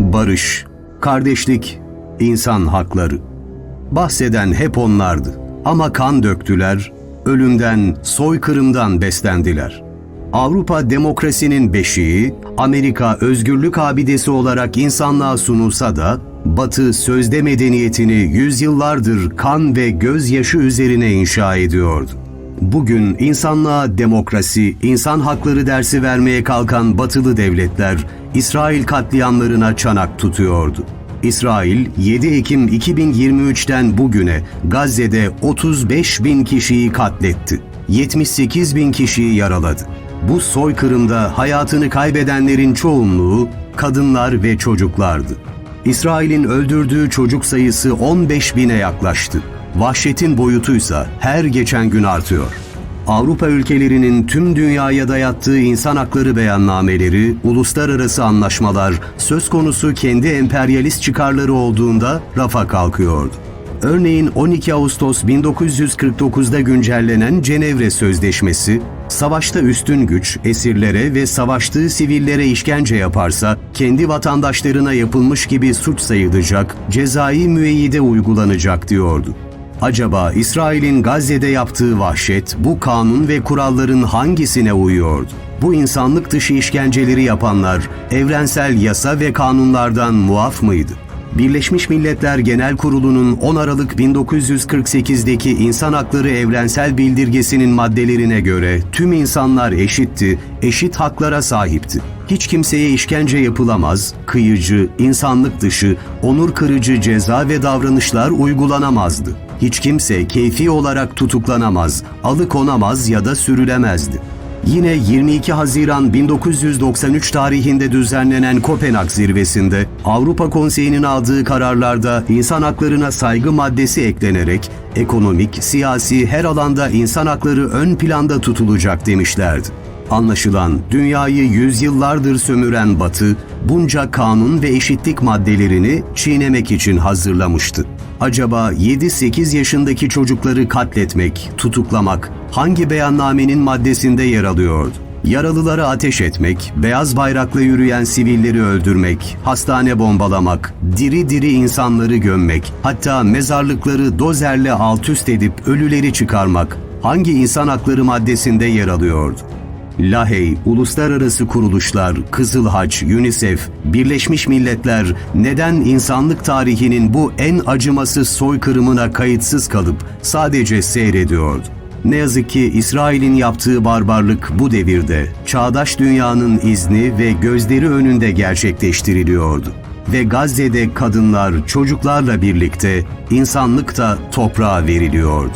barış, kardeşlik, insan hakları. Bahseden hep onlardı. Ama kan döktüler, ölümden, soykırımdan beslendiler. Avrupa demokrasinin beşiği, Amerika özgürlük abidesi olarak insanlığa sunulsa da, Batı sözde medeniyetini yüzyıllardır kan ve gözyaşı üzerine inşa ediyordu. Bugün insanlığa demokrasi, insan hakları dersi vermeye kalkan batılı devletler, İsrail katliamlarına çanak tutuyordu. İsrail 7 Ekim 2023'ten bugüne Gazze'de 35 bin kişiyi katletti. 78 bin kişiyi yaraladı. Bu soykırımda hayatını kaybedenlerin çoğunluğu kadınlar ve çocuklardı. İsrail'in öldürdüğü çocuk sayısı 15 bine yaklaştı. Vahşetin boyutuysa her geçen gün artıyor. Avrupa ülkelerinin tüm dünyaya dayattığı insan hakları beyannameleri, uluslararası anlaşmalar söz konusu kendi emperyalist çıkarları olduğunda rafa kalkıyordu. Örneğin 12 Ağustos 1949'da güncellenen Cenevre Sözleşmesi, savaşta üstün güç esirlere ve savaştığı sivillere işkence yaparsa kendi vatandaşlarına yapılmış gibi suç sayılacak, cezai müeyyide uygulanacak diyordu. Acaba İsrail'in Gazze'de yaptığı vahşet bu kanun ve kuralların hangisine uyuyordu? Bu insanlık dışı işkenceleri yapanlar evrensel yasa ve kanunlardan muaf mıydı? Birleşmiş Milletler Genel Kurulu'nun 10 Aralık 1948'deki İnsan Hakları Evrensel Bildirgesi'nin maddelerine göre tüm insanlar eşitti, eşit haklara sahipti. Hiç kimseye işkence yapılamaz, kıyıcı, insanlık dışı, onur kırıcı ceza ve davranışlar uygulanamazdı. Hiç kimse keyfi olarak tutuklanamaz, alıkonamaz ya da sürülemezdi. Yine 22 Haziran 1993 tarihinde düzenlenen Kopenhag zirvesinde Avrupa Konseyi'nin aldığı kararlarda insan haklarına saygı maddesi eklenerek ekonomik, siyasi her alanda insan hakları ön planda tutulacak demişlerdi. Anlaşılan dünyayı yüzyıllardır sömüren Batı bunca kanun ve eşitlik maddelerini çiğnemek için hazırlamıştı. Acaba 7-8 yaşındaki çocukları katletmek, tutuklamak hangi beyannamenin maddesinde yer alıyordu? Yaralılara ateş etmek, beyaz bayrakla yürüyen sivilleri öldürmek, hastane bombalamak, diri diri insanları gömmek, hatta mezarlıkları dozerle alt üst edip ölüleri çıkarmak hangi insan hakları maddesinde yer alıyordu? Lahey, uluslararası kuruluşlar, Kızıl Haç, UNICEF, Birleşmiş Milletler neden insanlık tarihinin bu en acımasız soykırımına kayıtsız kalıp sadece seyrediyordu? Ne yazık ki İsrail'in yaptığı barbarlık bu devirde çağdaş dünyanın izni ve gözleri önünde gerçekleştiriliyordu. Ve Gazze'de kadınlar, çocuklarla birlikte insanlık da toprağa veriliyordu.